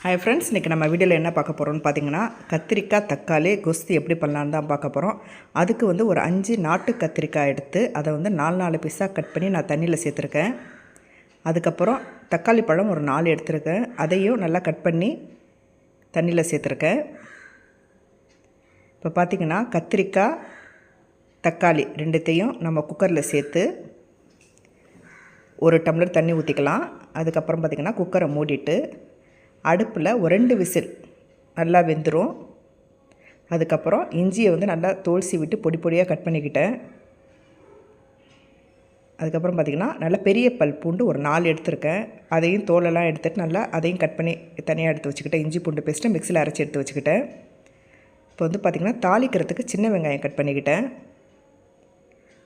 Hi friends இன்றைக்கி நம்ம வீடியோவில் என்ன பார்க்க போகிறோம்னு பார்த்தீங்கன்னா கத்திரிக்காய் தக்காளி கொஸ்தி எப்படி பண்ணலான்னு தான் பார்க்க போகிறோம் அதுக்கு வந்து ஒரு அஞ்சு நாட்டு கத்திரிக்காய் எடுத்து அதை வந்து நாலு நாலு பீஸாக கட் பண்ணி நான் தண்ணியில் சேர்த்துருக்கேன். அதுக்கப்புறம் தக்காளி பழம் ஒரு நாலு எடுத்துருக்கேன். அதையும் நல்லா கட் பண்ணி தண்ணியில் சேர்த்துருக்கேன். இப்போ பார்த்திங்கன்னா கத்திரிக்காய் தக்காளி ரெண்டுத்தையும் நம்ம குக்கரில் சேர்த்து ஒரு டம்ளர் தண்ணி ஊற்றிக்கலாம் அதுக்கப்புறம் பார்த்திங்கன்னா குக்கரை மூடிட்டு அடுப்பில் ஒரு ரெண்டு விசில் நல்லா வெந்துடும் அதுக்கப்புறம் இஞ்சியை வந்து நல்லா தோல்சி விட்டு பொடி பொடியாக கட் பண்ணிக்கிட்டேன். அதுக்கப்புறம் பார்த்திங்கன்னா நல்லா பெரிய பல் பூண்டு ஒரு நாலு எடுத்திருக்கேன். அதையும் தோலெல்லாம் எடுத்துகிட்டு நல்லா அதையும் கட் பண்ணி தனியாக எடுத்து வச்சுக்கிட்டேன். இஞ்சி பூண்டு பேஸ்ட்டு மிக்சியில் அரைச்சி எடுத்து வச்சுக்கிட்டேன். இப்போ வந்து பார்த்திங்கன்னா தாளிக்கிறதுக்கு சின்ன வெங்காயம் கட் பண்ணிக்கிட்டேன்.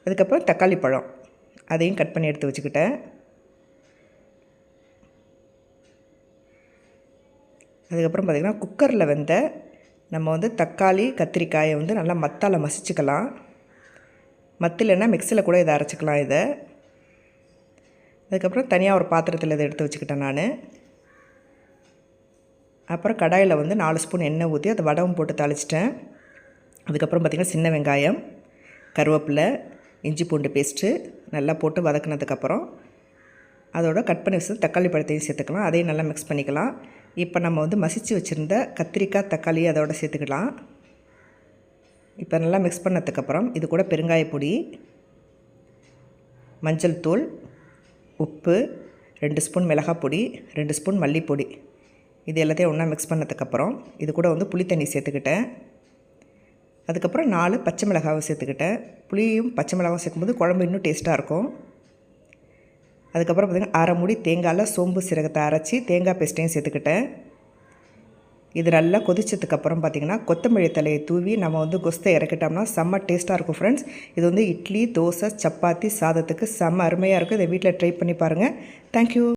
அதுக்கப்புறம் தக்காளி பழம் அதையும் கட் பண்ணி எடுத்து வச்சுக்கிட்டேன். அதுக்கப்புறம் பார்த்திங்கன்னா குக்கரில் வெந்த நம்ம வந்து தக்காளி கத்திரிக்காயை வந்து நல்லா மத்தால் மசிச்சுக்கலாம். மத்திலன்னா மிக்சியில் கூட இதை அரைச்சிக்கலாம் இதை. அதுக்கப்புறம் தனியாக ஒரு பாத்திரத்தில் இதை எடுத்து வச்சுக்கிட்டேன் நான். அப்புறம் கடாயில் வந்து நாலு ஸ்பூன் எண்ணெய் ஊற்றி அதை வடவும் போட்டு தாளிச்சிட்டேன். அதுக்கப்புறம் பார்த்திங்கன்னா சின்ன வெங்காயம் கருவேப்பிலை இஞ்சி பூண்டு பேஸ்ட்டு நல்லா போட்டு வதக்கினதுக்கப்புறம் அதோட கட் பண்ணி வச்சு தக்காளி பழத்தையும் சேர்த்துக்கலாம். அதையும் நல்லா மிக்ஸ் பண்ணிக்கலாம். இப்போ நம்ம வந்து மசித்து வச்சுருந்த கத்திரிக்காய் தக்காளி அதோட சேர்த்துக்கலாம். இப்போ நல்லா மிக்ஸ் பண்ணதுக்கப்புறம் இது கூட பெருங்காய பொடி மஞ்சள் தூள் உப்பு ரெண்டு ஸ்பூன் மிளகாய் பொடி ரெண்டு ஸ்பூன் மல்லிப்பொடி இது எல்லாத்தையும் ஒன்றா மிக்ஸ் பண்ணதுக்கப்புறம் இது கூட வந்து புளி தண்ணி சேர்த்துக்கிட்டேன். அதுக்கப்புறம் நாலு பச்சை மிளகாவை சேர்த்துக்கிட்டேன். புளியும் பச்சை மிளகாவும் சேர்க்கும்போது குழம்பு இன்னும் டேஸ்ட்டாக இருக்கும். அதுக்கப்புறம் பார்த்திங்கன்னா அரை மூடி தேங்காயில் சோம்பு சீரகத்தை அரைச்சி தேங்காய் பேஸ்ட்டையும் சேர்த்துக்கிட்டேன். இது நல்லா கொதிச்சதுக்கப்புறம் பார்த்திங்கன்னா கொத்தமல்லி தலையை தூவி நம்ம வந்து கொஸ்தை இறக்கிட்டோம்னா செம்ம டேஸ்ட்டாக இருக்கும் ஃப்ரெண்ட்ஸ் இது வந்து இட்லி தோசை சப்பாத்தி சாதத்துக்கு செம்ம அருமையாக இருக்கும். இதை வீட்டில் ட்ரை பண்ணி பாருங்கள் தேங்க்யூ